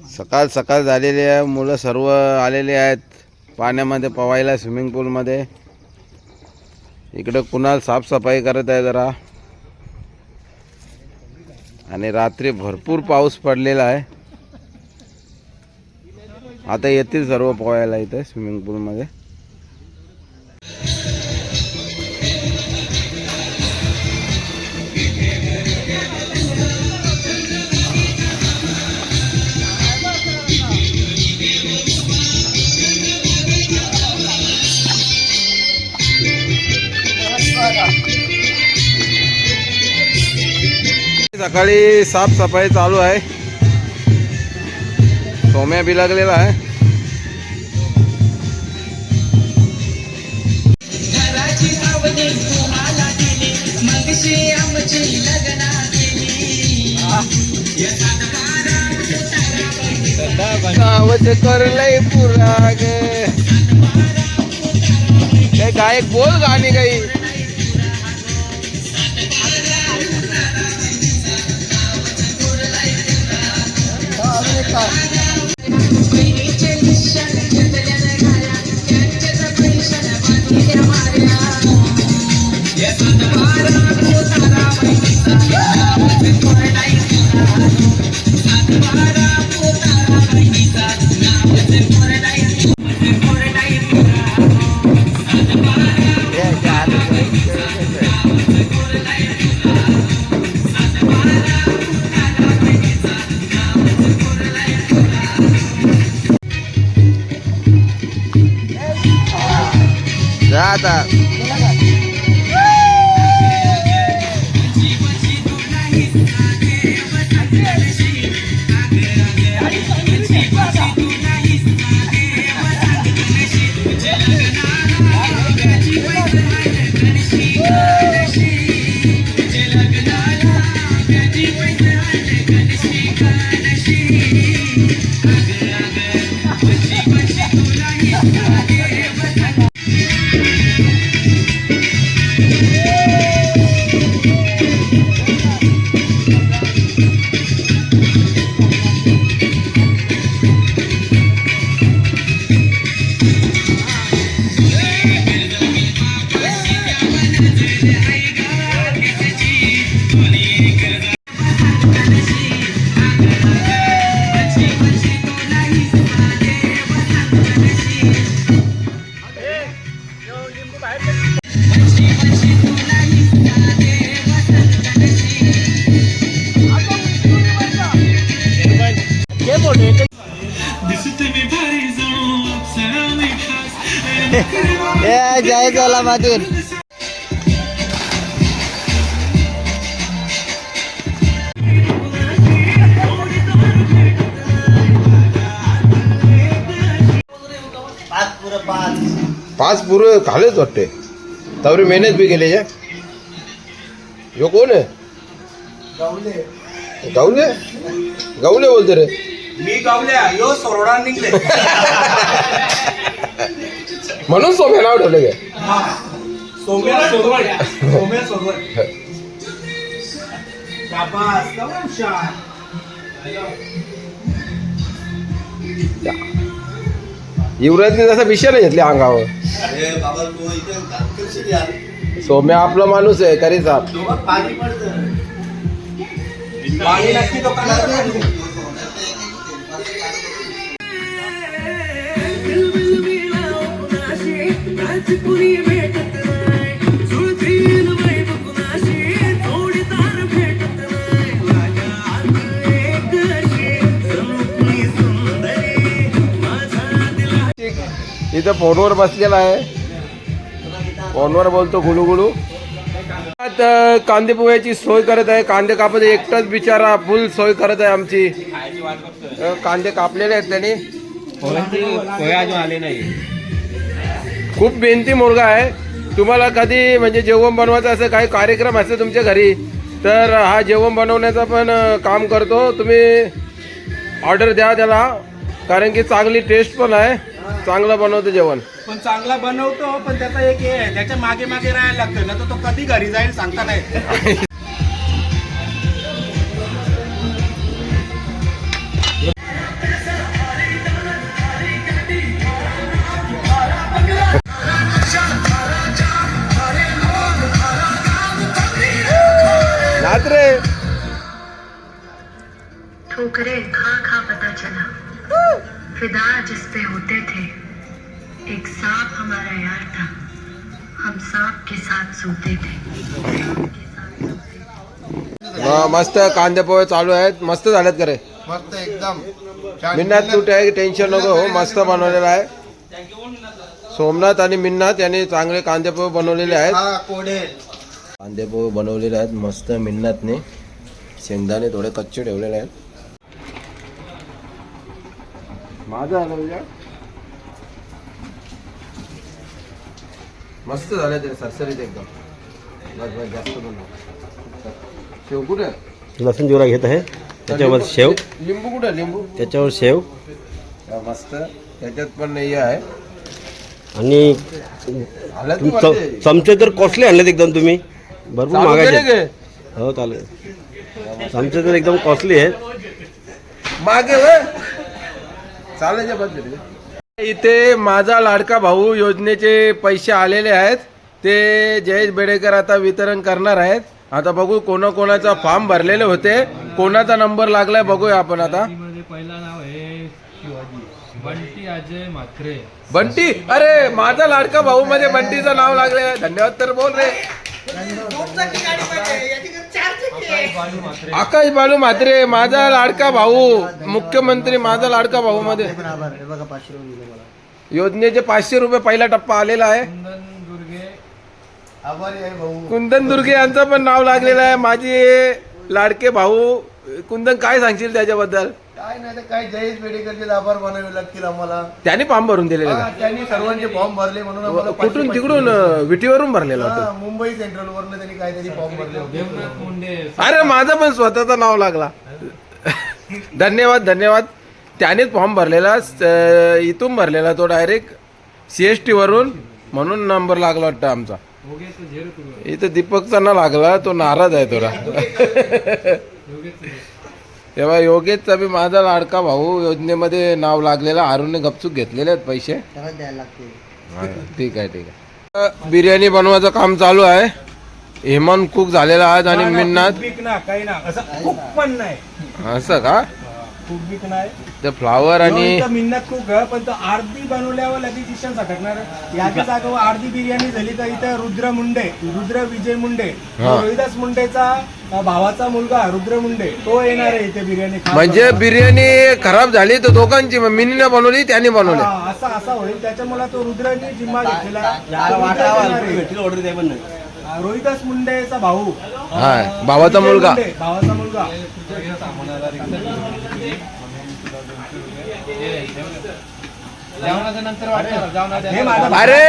सकाळ सकाळ झालेली आहे मुलं सर्व आलेले आहेत. पाण्यामध्ये पवायला स्विमिंग पूलमध्ये इकडं कुणाल साफसफाई करत आहे जरा. आणि रात्री भरपूर पाऊस पडलेला आहे. आता येतील सर्व पोहायला इथे स्विमिंग पूलमध्ये सकाळी साफसफाई चालू आहे. सोम्या बी लागलेला आहे. आवाज करलंय पुराग. काय गायक बोल गाणी काही. तिचा. जय जलामधून पाच पुरं खालेच वाटते. तवरी मेहनत बी केली या यो कोण आहे? गावले. गावले बोलते रे. मी गावल्या यो सोरडा निघले. म्हणून सोम्या नाव ठेवलं गे. सोम्या सोरवड सोम्या सोरवड शाबास कमा हुशार. युवराजने जसा विषय नाही घेतले अंगावर. सोम्या आपला माणूस आहे करी साहेब इथं फोनवर बसलेला आहे. फोनवर बोलतो गुळू आता कांदे पोह्याची सोय करत आहे. कांदे कापत एकटाच बिचारा फुल सोय करत आहे आमची. कांदे कापलेले आहेत त्यांनी. अजून आले नाही खूप बेनती मुलगा आहे. तुम्हाला कधी म्हणजे जेवण बनवायचं असं काही कार्यक्रम असेल तुमच्या घरी तर हा जेवण बनवण्याचा पण काम करतो. तुम्ही ऑर्डर द्या त्याला कारण की चांगली टेस्ट पण आहे. चांगलं बनवतो जेवण. पण चांगला बनवतो पण त्याचा एक हे आहे त्याच्यामागे मागे राहायला लागतं ना तर तो कधी घरी जाईल सांगता नाही. फिदा जिस पे होते थे एक सांप हमारा यार था। हम सांप के साथ सोते थे। हा, मस्त कांदे पोहे चालू आहेत. मस्त झालेत करे. मस्त एकदम. मिन्नात तू टेन्शन नको हो मस्त बनवलेला आहे. सोमनाथ आणि मिन्नात यांनी चांगले कांदे पोहे बनवलेले आहेत. हा कांदे पोहे बनवलेले आहेत मस्त मिन्नातने. शेंगदाणे थोडे कच्चे ठेवलेले आहेत. माझं आलं तुझ्या मस्त झालं ते सरसरीत एकदम. बस बस जास्त बनव शेव कुठे? लसूण घेत आहे. त्याच्यावर शेव. लिंबू कुठे? लिंबू. त्याच्यावर शेव. हा, मस्त. त्याच्यात पण नाही आहे. आणि आलं तुम- तू च- वाटते. चमचे तर कॉस्टली आणलेत एकदम तुम्ही? भरपूर चालू केले मागायचे? हो चालेल. चमचे तर एकदम कॉस्टली आहेत. मागे वय चालायच्या इथे माझा लाडका भाऊ योजनेचे पैसे आलेले आहेत. ते जयेश बेडेकर आता वितरण करणार आहेत. आता बघू कोणाकोणाचा फॉर्म भरलेले होते. कोणाचा नंबर लागलाय बघूया आपण आता. पहिला नाव आहे शिवाजी. बंटी अजय म्हात्रे. बंटी अरे माझा लाडका भाऊ मध्ये बंटीचं नाव लागले धन्यवाद तर बोल रे. आकाश बालू म्हात्रे माझा लाडका भाऊ. मुख्यमंत्री माझा लाडका भाऊ मध्ये. योजनेचे पाचशे रुपये पहिला टप्पा आलेला आहे. कुंदन दुर्गे यांचं पण नाव लागलेलं आहे. माझे लाडके भाऊ. कुंदन काय सांगशील त्याच्याबद्दल? काय नाही तर काय जयेश बेडेकरचे आभार मानावे लागतील आम्हाला. त्यांनी फॉर्म भरून दिलेले हा, त्यांनी सर्वांचे फॉर्म भरले म्हणून आम्हाला कुठून पाचशे तिकडून. विटीवरून भरलेला हा, होता? मुंबई सेंट्रल वरनं त्यांनी काहीतरी फॉर्म भरले होते. देवनाथ मुंडे अरे माझं पण स्वतःचं नाव लागला. धन्यवाद धन्यवाद. त्यानेच फॉर्म भरलेला स- इथून भरलेला तो डायरेक्ट सी एस टी वरून म्हणून नंबर लागला वाटतं आमचा. योगेश झेर कुर्वे इथं दीपकचा ना लागला तो नाराज आहे थोडा. योगेश तेव्हा योगेशचा बी माझा लाडका भाऊ योजनेमध्ये नाव लागलेला अरुणने गपचूक घेतलेले आहेत पैसे. हा, ठीक आहे ठीक आहे. बिर्याणी बनवायचं काम चालू आहे. हेमंत कुक झालेला आहे आणि ना काही ना. असं खूप पण नाही. असं का? नाही. ते फ्लावर आणि मिन्नत खूप आहे, पण तो अर्धी बनवल्यावर लगेच इशन सटकणार याच्या जागेवर अर्धी बिर्याणी झाली तर इथे रुद्र मुंडे रुद्र विजय मुंडे हा. रोहिदास मुंडेचा भावाचा मुलगा रुद्र मुंडे तो येणार आहे इथे बिर्याणी म्हणजे बिर्याणी खराब झाली तर दोघांची मग मिनीने बनवली त्याने बनवली. हा, असा असा होईल. त्याच्यामुळे तो रुद्राने जिम्मा घेतलेला तो रुद्र येणार आहे. हा, रोहिदास मुंडेचा भाऊ. हा, भावाचा विजय मुलगा. मुंडे, भावाचा मुलगा जेवणाच्या नंतर वाटतं जेवणाच्या हे माझा अरे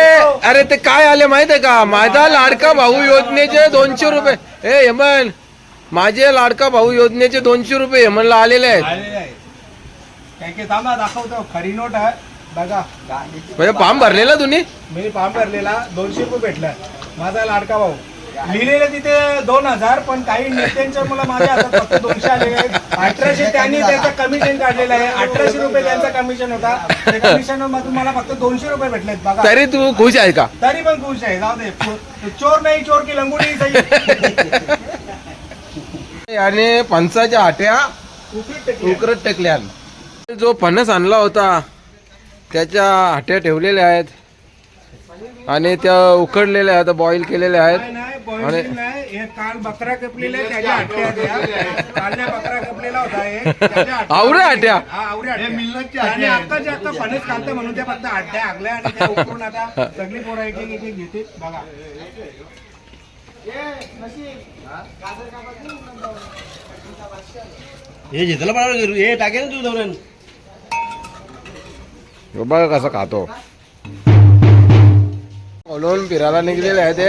अरे ते काय आले माहीत आहे का? माझा लाडका भाऊ योजनेचे दोनशे रुपये. हे हेमन माझे लाडका भाऊ योजनेचे दोनशे रुपये हेमनला आलेले आहेत. दाखवतो खरी नोट आहे बघा म्हणजे फॉर्म भरलेला तुम्ही? मी पाम भरलेला दोनशे रुपये भेटला. माझा लाडका भाऊ. लिहिलेलं तिथे दोन हजार पण काही नेत्यांच्या मला माझ्या हातात फक्त दोनशे आलेले आहेत. अठराशे त्यांनी त्याचं कमिशन काढलेलं आहे. अठराशे रुपये त्यांचा कमिशन होता. त्या कमिशन मधून मला फक्त दोनशे रुपये भेटलेत. बघा. तरी तू खुश आहे का? तरी पण खुश आहे. जाऊ दे. चोर नाही चोर की लंगुडी सही. आणि फणसाच्या टेकली. उकरत टेकल्या. जो फणस आणला होता त्याच्या हाट्या ठेवलेल्या आहेत. आणि त्या उकडलेल्या आहेत बॉईल केलेल्या आहेत. आणि-. हे काल बकरा कपलेला त्याच्या द्या. कालच्या बकरा कपलेला होता हे, त्याच्या हट्ट्या- आवऱ्या? हा, हट्ट्या. आहेत. अक्काच्या अक्का फणस खालतं म्हणून त्या फक्त हट्ट्या हागल्या आणि त्या उकरून आता सगळी पोरं एक एक एक एक घेते. बघा. हे घेतलं पण हे टाकेल ना तू हे बघा कसं खातो. फिरायला निघलेले आहे ते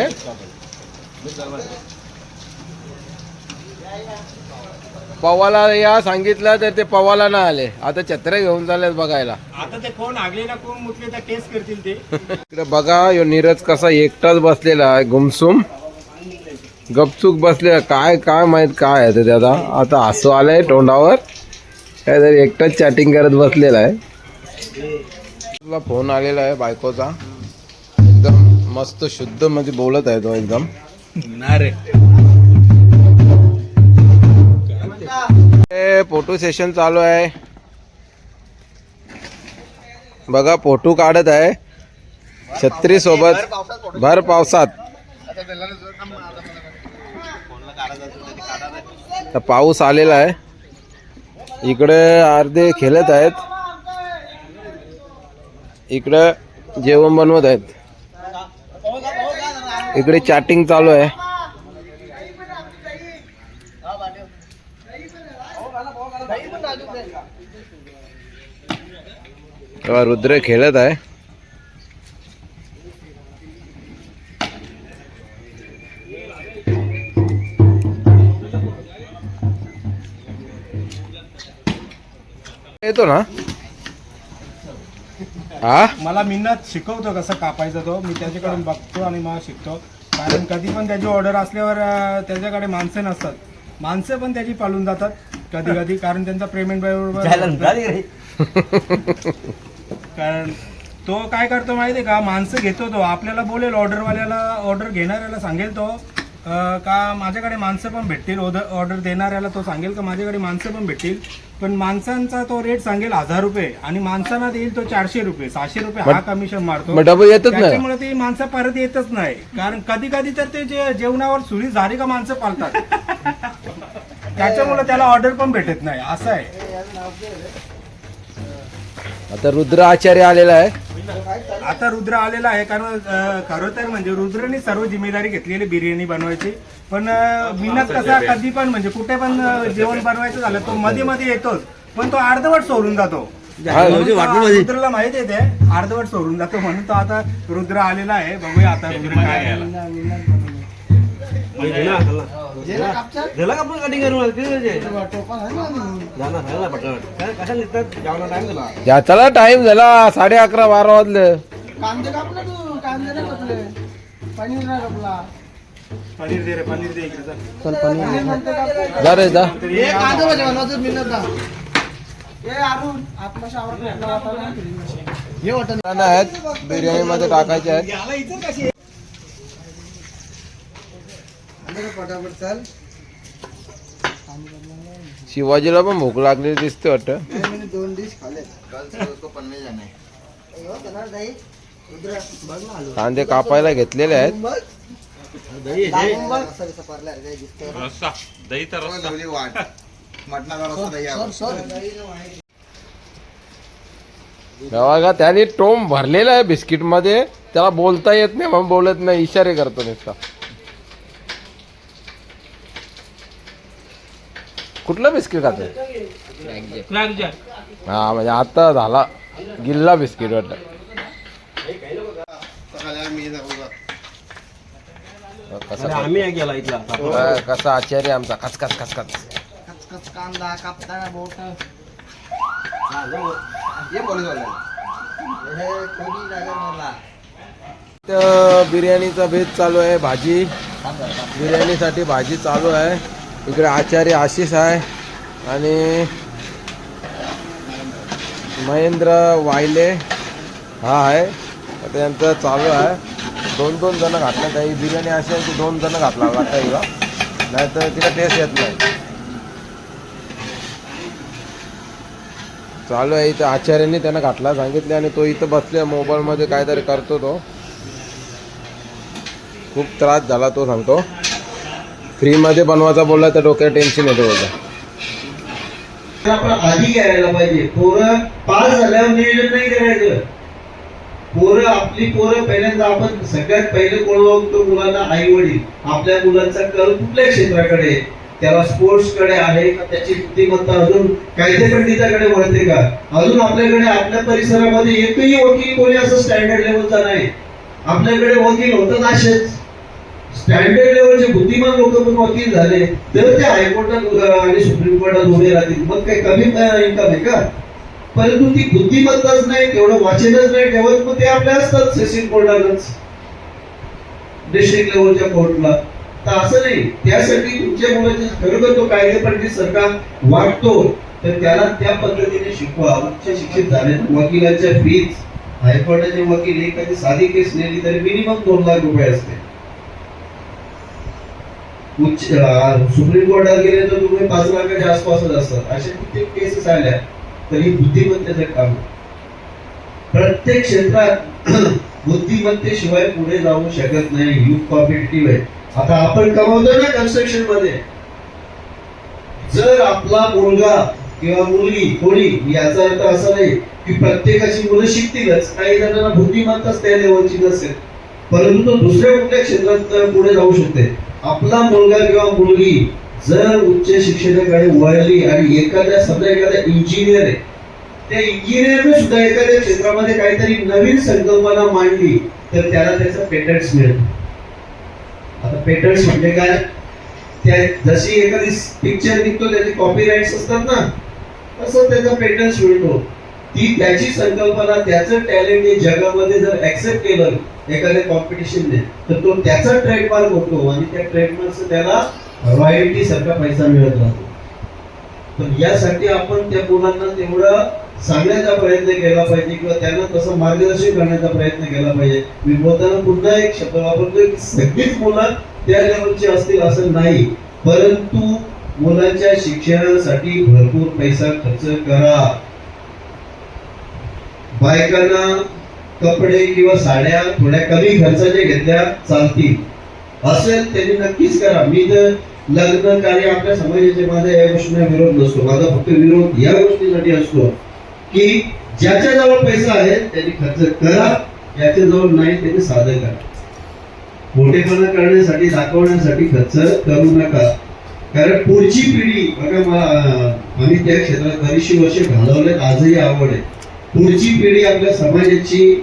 पवाला या सांगितलं तर ते पवाला ना आले. आता छत्र्या घेऊन चाललेत बघायला. आता ते कोण हागलेला कोण मुतले तर टेस्ट करतील ते. इकडे बघा यो नीरज कसा एकटाच बसलेला आहे गुमसुम. गपचूक बसले काय काय माहीत काय आहे ते त्याचा. आता हसू आलंय तोंडावर. काहीतरी एकटाच चॅटिंग करत बसलेला आहे. तुला फोन आलेला आहे बायकोचा. एकदम मस्त शुद्धमध्ये बोलत आहे तो एकदम. हे फोटो सेशन चालू आहे. बघा फोटो काढत आहे. छत्री सोबत भर पावसात. तर पाऊस आलेला आहे. इकडे अर्धे खेळत आहेत. इकडे जेवण बनवत आहेत. इकडे चॅटिंग चालू आहे. तेव्हा रुद्र खेळत आहे. येतो ना? हा मला मिन्नत शिकवतो कसं कापायचं तो. मी त्याच्याकडून बघतो आणि मला शिकतो. कारण कधी पण त्याची ऑर्डर असल्यावर अं, त्याच्याकडे माणसे नसतात. माणसं पण त्याची पाळून जातात कधी कधी कारण त्यांचा पेमेंट बरोबर कारण तो काय करतो माहिती आहे का? माणसं घेतो तो. आपल्याला बोलेल ऑर्डरवाल्याला ऑर्डर घेणाऱ्याला सांगेल तो. अं, का माझ्याकडे माणसं पण भेटतील? ऑर्डर देणाऱ्याला तो सांगेल का? माझ्याकडे माणसं पण भेटतील. पण माणसांचा तो रेट सांगेल हजार रुपये आणि माणसांना देईल तो चारशे रुपये सहाशे रुपये हा कमिशन मारतो. मग डबल येतच नाही. त्याच्यामुळे ती माणसं परत येतच नाही. कारण कधी कधी तर ते जे जेवणावर सुरी झाली का माणसं पालतात. त्याच्यामुळे त्याला ऑर्डर पण भेटत नाही. असं आहे. आता रुद्र आचार्य आलेला आहे. आता रुद्र आलेला आहे कारण खरं तर म्हणजे रुद्रने सर्व जिम्मेदारी घेतलेली बिर्याणी बनवायची. पण अं, मिनत कसा कधी पण म्हणजे कुठे पण जेवण बनवायचं झालं तो मध्ये मध्ये येतोच. पण तो अर्धवट सोडून जातो. हा, म्हणून तो रुद्रला माहिती आहे ते. अर्धवट सोडून जातो. म्हणून तो आता रुद्र आलेला आहे. बघूया आता रुद्र काय. झाला कटिंग करून पटकन. निघतात जेवणा टाइम दिला झाला. साडे अकरा बारा वाजले. कांदे कापले तू? कांदे नाही कापले. पनीर नाही कापला. पनीर दे रे पनीर दे इकडे जा. पनीर. रे जा हे कांदे भाजी बनवायचं हे अरुण हे वाटत वाटाणे आहेत. बिर्याणी मध्ये टाकायचे आहेत. पटापट चाल. शिवाजीला पण भूक लागलेली दिसते वाटतं. दोन डिश खाले है कांदे कापायला घेतलेले आहेत. बघ दही तर बघा त्याने टोम भरलेला आहे बिस्किटमध्ये त्याला बोलता येत नाही म्हणून बोलत नाही. इशारे करतो नुसता. कुठलं बिस्किट खातोय? हा म्हणजे आता झाला. गिल्ला बिस्किट वाटत कसा आम्ही गेला इथला. कसा आचार्य आमचा. कचकच कांदा कापताना बोट. हे कोणी जागा मला इथं बिर्याणीचा भेद चालू आहे भाजी. बिर्याणीसाठी भाजी चालू आहे. इकडे आचार्य आशिष आहे आणि महेंद्र वायले हा आहे. त्यांचं चालू आहे. दोन दोन जण घातलं. काही बिर्याणी अशी आहे की दोन जण घातला वाटतं हिला. नाहीतर तिला टेस्ट येत नाही. चालू आहे इथं. आचार्यांनी त्यांना घातला सांगितले आणि तो इथं बसले. मोबाईलमध्ये काहीतरी करतो तो. खूप त्रास झाला तो सांगतो. फ्रीमध्ये बनवायचा बोलला तर डोक्यात टेन्शन येतो बघा आपण आधी करायला पाहिजे. पोरं पास झाल्यावर नियोजन नाही करायचं. पोरं आपली पोरं पहिल्यांदा आपण सगळ्यात पहिले कोण मुलांना आई वडील. आपल्या मुलांचा कल कुठल्या क्षेत्राकडे त्याला स्पोर्ट्सकडे आहे का? त्याची बुद्धिमत्ता अजून कायदे पंडिताकडे वळते का? अजून आपल्याकडे आपल्या परिसरामध्ये एकही वकील कोणी असं स्टँडर्ड लेवलचा नाही. आपल्याकडे वकील होतात असेच. स्टँडर्ड लेवलचे बुद्धिमान लोक पण वकील झाले तर ते हायकोर्टात आणि सुप्रीम कोर्टात उभे राहतील. मग काही कमी इन्कम आहे का? परंतु ती बुद्धिमत्ताच नाही तेवढं वाचनच नाही ठेवत मग ते आपल्या असतात सेशन कोर्टालाच डिस्ट्रिक्ट लेवलच्या कोर्टला तर असं नाही त्यासाठी तुमच्या मुलाचे खरोखर तो कायदेपंडित सरकार वाटतो तर त्याला त्या पद्धतीने शिकवा. उच्च शिक्षित झाले वकिलाच्या फीज हायकोर्टाचे वकील एखादी साधी केस नेली तरी मिनिमम दोन लाख रुपये असते. उच्च सुप्रीम कोर्टात गेले तर तुम्ही पाच लाखाच्या आसपासच असतात. अशा कित्येक केसेस आल्या तरी बुद्धिमत्तेचं काम प्रत्येक क्षेत्रात बुद्धिमत्तेशिवाय पुढे जाऊ शकत नाही. युथ कॉम्पिटेटिव्ह आहे. आता आपण कमावतो ना कन्स्ट्रक्शनमध्ये. जर आपला मुलगा किंवा मुलगी कोणी याचा अर्थ असा नाही की प्रत्येकाची मुलं शिकतीलच. काही जणांना बुद्धिमत्ताच त्या लेवलची नसेल. परंतु तो दुसऱ्या कुठल्या क्षेत्रात पुढे जाऊ शकते. आपला मुलगा किंवा मुलगी जर उच्च शिक्षणाकडे वळली आणि एखाद्या समजा एखादा इंजिनियर आहे त्या इंजिनियरने सुद्धा एखाद्या क्षेत्रामध्ये काहीतरी नवीन संकल्पना मांडली तर त्याला त्याचं पेटंट्स मिळत आता पेटंट्स म्हणजे काय? त्या जशी एखादी पिक्चर निघतो त्याचे कॉपीराईट्स असतात ना तसं त्याचा पेटंट्स मिळतो. ती त्याची संकल्पना त्याचं टॅलेंट हे जगामध्ये जर ऍक्सेप्ट केलं एखादे कॉम्पिटिशन दे तर तो त्याचा ट्रेडमार्क होतो आणि त्या ट्रेडमार्कचा त्याला रॉयल्टी सारखा पैसा मिळत राहतो. तर यासाठी आपण त्या मुलांना तेवढं सांगण्याचा प्रयत्न केला पाहिजे किंवा त्यांना तसं मार्गदर्शन करण्याचा प्रयत्न केला पाहिजे. मी बोलताना पुन्हा एक शब्द वापरतोय की सगळीच मुलं त्या लेवलची असतील असं नाही. परंतु मुलांच्या शिक्षणासाठी भरपूर पैसा खर्च करा. बायकांना कपडे किंवा साड्या थोड्या कमी खर्चाचे घेतल्या चालतील. असेल त्यांनी नक्कीच करा. मी तर लग्न कार्य आपल्या समाजाचे माझा या गोष्टीला विरोध नसतो. माझा फक्त विरोध या गोष्टीसाठी असतो की ज्याच्या जवळ पैसा आहे त्यांनी खर्च करा. ज्याच्या जवळ नाही त्यांनी साधं करा. मोठेपणा करण्यासाठी दाखवण्यासाठी खर्च करू नका. कारण पुढची पिढी बघा आम्ही त्या क्षेत्रात बरीचशी वर्ष घालवले आजही आवड आहे. पुढची पिढी आपल्या समाजाची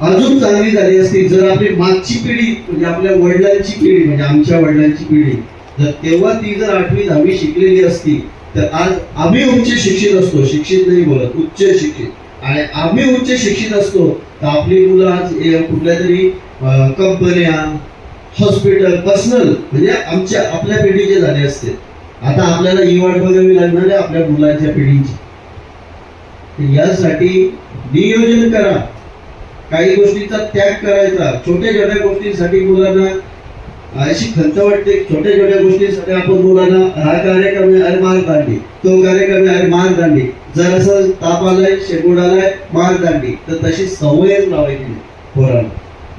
अजून चांगली झाली असती. जर आपली मागची पिढी म्हणजे आपल्या वडिलांची पिढी म्हणजे आमच्या वडिलांची पिढी जर तेव्हा ती जर आठवी दहावी शिकलेली असती तर आज आम्ही उच्च शिक्षित असतो. शिक्षित नाही बोलत उच्च शिक्षित. आणि आम्ही उच्च शिक्षित असतो तर आपली मुलं आज कुठल्या तरी कंपन्या हॉस्पिटल पर्सनल म्हणजे आमच्या आपल्या पिढीचे झाले असते. आता आपल्याला ही वाट बघावी लागणार आहे आपल्या मुलांच्या पिढीची. यासाठी नियोजन करा काही गोष्टीचा त्याग करायचा छोट्या छोट्या गोष्टींसाठी मुलांना अशी खंत वाटते छोट्या छोट्या गोष्टींसाठी आपण मुलांना हा कार्यक्रम आहे अरे मार दांडी तो कार्यक्रम आहे अरे मार दांडी. जर असं ताप आलाय शेपूट आलाय मार दांडी. तर तशी सवयच लावायची पोरांना.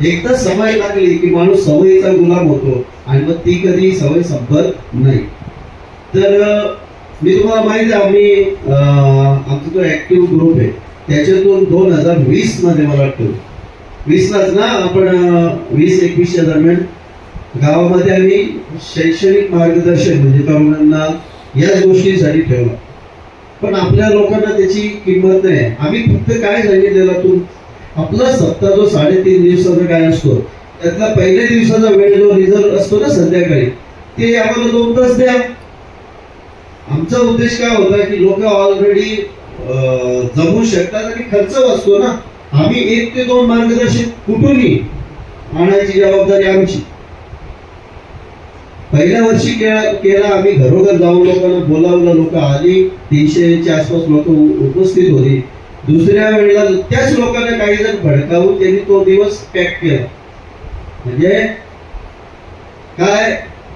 एकदा सवय लागली की माणूस सवयीचा गुलाम होतो आणि मग ती कधी सवय संपत नाही. तर मी तुम्हाला माहिती आहे आम्ही आमचा जो ऍक्टिव्ह ग्रुप आहे त्याच्यातून दोन हजार वीसमध्ये मला वाटतं वीसलाच ना आपण वीस एकवीसच्या दरम्यान गावामध्ये आम्ही शैक्षणिक मार्गदर्शन म्हणजे तरुणांना याच गोष्टीसाठी ठेवलं. पण आपल्या लोकांना त्याची किंमत नाही. आम्ही फक्त काय सांगितलेला तू आपला सप्ताह जो साडेतीन दिवसाचा काय असतो त्यातला पहिल्या दिवसाचा वेळ जो रिझल्ट असतो ना संध्याकाळी ते आम्हाला दोन तास द्या. आमचा उद्देश काय होता की लोक ऑलरेडी जमू शकतात आणि खर्च वाचतो ना. आम्ही एक ते दोन मार्गदर्शक कुठूनही आणायची जबाबदारी आमची. पहिल्या वर्षी केला आम्ही घरोघर जाऊन लोकांना बोलावलं लोक आली तीनशेच्या आसपास लोक उपस्थित होती. दुसऱ्या वेळेला त्याच लोकांना काही जण भडकावून त्यांनी तो दिवस पॅक केला. म्हणजे काय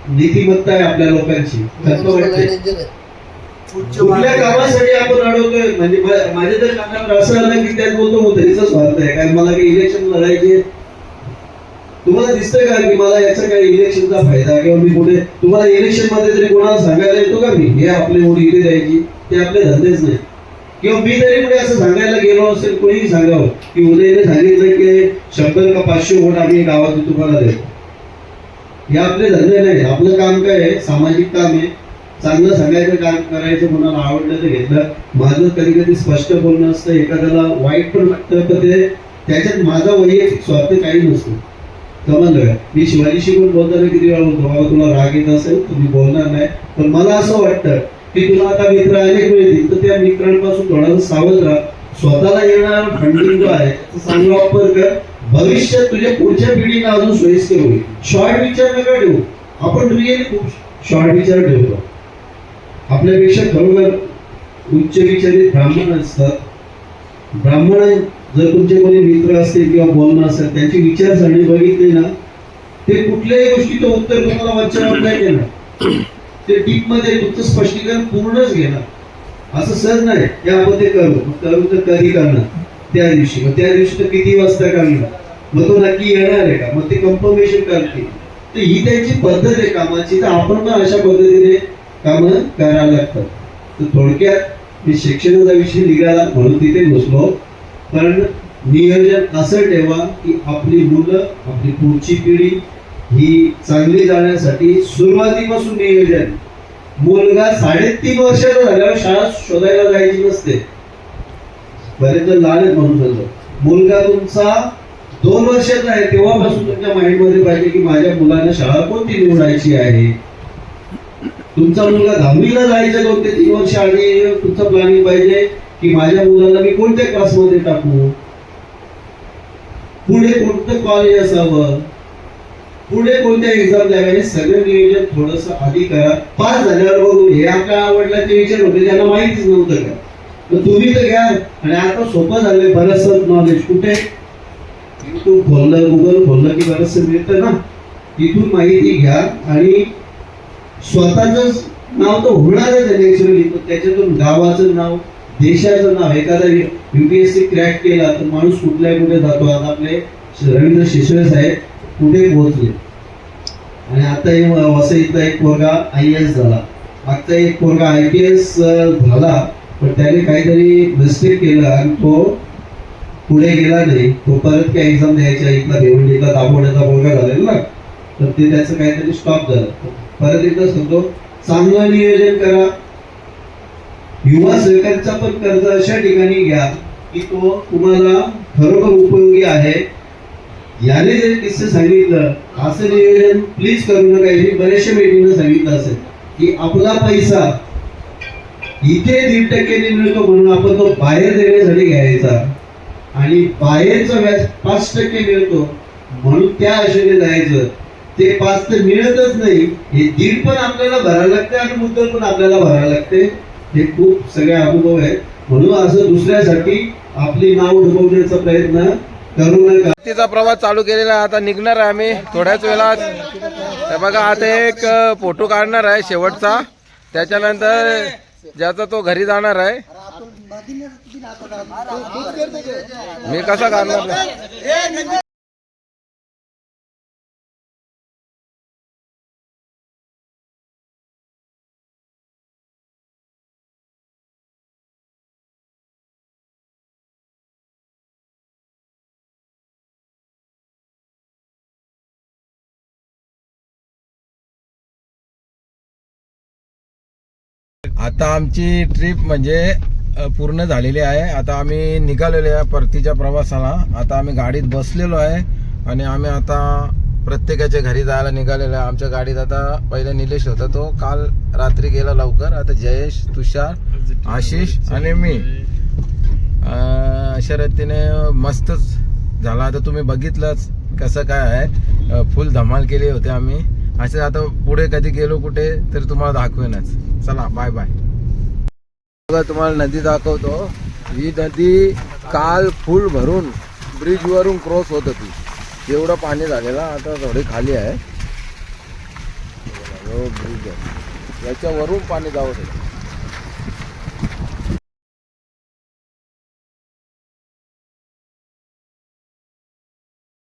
नीतिमत्ता आहे आपल्या लोकांची? कुठल्या कामासाठी आपण अडवतोय? म्हणजे माझ्या तर कानावर असं आलं की त्यात बोलतो मुद्रीचा स्वार्थ आहे कारण मला काही इलेक्शन लढायचे तुम्हाला दिसतंय का की मला याचा काही इलेक्शनचा फायदा किंवा मी कुठे तुम्हाला इलेक्शनमध्ये तरी कोणाला सांगायला येतो का मी? हे आपली मुली इथे द्यायची ते आपले धंदेच नाही. किंवा मी तरी पुढे असं सांगायला गेलो असेल कोणीही सांगावं की उदयने सांगितलं की शंभर का पाचशे वोट आम्ही गावात तुम्हाला देतो हे आपले धंदे नाही आपलं काम काय आहे? सामाजिक काम आहे. चांगलं सांगायचं काम करायचं कोणाला आवडलं तर घेतलं. माझं कधी कधी स्पष्ट बोलणं असतं एखाद्याला वाईट पण वाटतं तर ते त्याच्यात माझा वैयक्तिक स्वार्थ काही नसतो. समजलं मी शिवाजीशी पण बोलताना किती वेळा बोलतो बाबा तुला राग येत असेल तुम्ही बोलणार नाही. पण मला असं वाटतं की तुला आता मित्र अनेक मिळतील तर त्या मित्रांपासून थोडासा सावध राहा. स्वतःला येणार फंडिंग जो आहे चांगला वापर कर. भविष्यात तुझ्या पुढच्या पिढीला अजून सोयीस्कर होईल. शॉर्ट विचार नका ठेवू. आपण रिअली खूप शॉर्ट विचार ठेवतो. आपल्यापेक्षा खरोखर उच्च विचारित ब्राह्मण असतात. ब्राह्मण जर तुमचे कोणी मित्र असतील किंवा बोलणं त्यांचे त्यांची विचारसरणी बघितली ना ते कुठल्याही गोष्टीचं उत्तर तुम्हाला वचनावर नाही देणार. ते डीपमध्ये तुमचं स्पष्टीकरण पूर्णच घेणार. असं सहज नाही. की आपण ते करू. मग करू तर कधी करणार? त्या दिवशी. मग त्या दिवशी तर किती वाजता करणार? मग तो नक्की येणार आहे का? मग ते कन्फर्मेशन करतील. तर ही त्यांची पद्धत आहे कामाची. तर आपण पण अशा पद्धतीने कामं करायला लागतात तर थोडक्यात मी शिक्षणाचा विषय निघाला म्हणून तिथे घुसलो. पण नियोजन असं ठेवा की आपली मुलं आपली पुढची पिढी ही चांगली जाण्यासाठी सुरुवातीपासून नियोजन. मुलगा साडेतीन वर्षाचा झाल्यावर शाळा शोधायला जायची नसते. बरेच लालच लहान म्हणून सांगतो मुलगा तुमचा दोन वर्षाचा आहे तेव्हापासून तुमच्या माइंडमध्ये पाहिजे की माझ्या मुलांना शाळा कोणती निवडायची आहे? तुमचा मुलगा दहावीला जायचं दोन ते तीन वर्ष आधी तुमचं प्लॅनिंग पाहिजे की माझ्या मुलाला मी कोणत्या क्लासमध्ये टाकू? पुढे कोणतं कॉलेज असावं? पुढे कोणत्या एक्झाम द्याव्या हे सगळं नियोजन थोडस आधी करा. पास झाल्यावर बघू हे आपल्या आवडला ते विचार होते त्यांना माहितीच नव्हतं का? तर तुम्ही तर घ्या. आणि आता सोपं झालंय बरस नॉलेज कुठे? युट्यूब खोललं गुगल खोललं की बरस मिळतं ना. तिथून माहिती घ्या आणि स्वतःच नाव तर होणारच आहे नॅचरली पण त्याच्यातून गावाचं नाव देशाचं नाव एखादा युपीएससी क्रॅक केला तर माणूस कुठल्या कुठे जातो? आता आपले रवींद्र शिसवे साहेब कुठे पोहोचले? आणि आता हे वसईतला एक पोरगा आय एस झाला. मागचा एक पोरगा आय पी एस झाला पण त्याने काहीतरी मिस्टेक केलं आणि तो पुढे गेला नाही. तो परत काही एक्झाम द्यायच्या इथला भिवंडीला दाबवण्याचा पोरगा झालेला ना? तर ते त्याचं काहीतरी स्टॉप झालं. परत एकदा सांगतो चांगलं नियोजन करा. युवा सहकारचा पण कर्ज अशा ठिकाणी घ्या की तो तुम्हाला खरोखर उपयोगी आहे. याने जे किस्से सांगितलं असं नियोजन प्लीज करू नका. हे बऱ्याचशा मीटिंगला सांगितलं असेल की आपला पैसा इथे दीड टक्क्याने मिळतो म्हणून आपण तो बाहेर देण्यासाठी घ्यायचा. आणि बाहेरचा व्याज पाच टक्के मिळतो म्हणून त्या आशेने जायचं. ते पाच तर मिळतच नाही. हे दीड पण आपल्याला भरायला लागते आणि मुद्दल पण आपल्याला भरायला लागते. हे खूप सगळे अनुभव आहेत. म्हणून असं दुसऱ्यासाठी आपली नाव डुबवण्याचा प्रयत्न करू नका. तिचा प्रवास चालू केलेला आहे. आता निघणार आहे आम्ही थोड्याच वेळात. हे बघा आता एक फोटो काढणार आहे शेवटचा. त्याच्यानंतर ज्याचा तो घरी जाणार आहे. मी कसा काढणार? आता आमची ट्रिप म्हणजे पूर्ण झालेली आहे. आता आम्ही निघालेलो आहे परतीच्या प्रवासाला. आता आम्ही गाडीत बसलेलो आहे आणि आम्ही आता प्रत्येकाच्या घरी जायला निघालेलो आहे. आमच्या गाडीत आता पहिला निलेश होता तो. काल रात्री गेला लवकर. आता जयेश तुषार आशिष आणि मी. अशा रीतीने मस्तच झाला. आता तुम्ही बघितलंच कसं काय आहे. फुल धमाल केली होती आम्ही. असे आता पुढे कधी गेलो कुठे तर तुम्हाला दाखवेनच. चला बाय बाय बघा तुम्हाला नदी दाखवतो. ही नदी काल फुल भरून ब्रिजवरून क्रॉस होत होती. एवढं पाणी झालेलं आता थोडी खाली आहे ब्रिज आहे. याच्यावरून पाणी जावं होतं.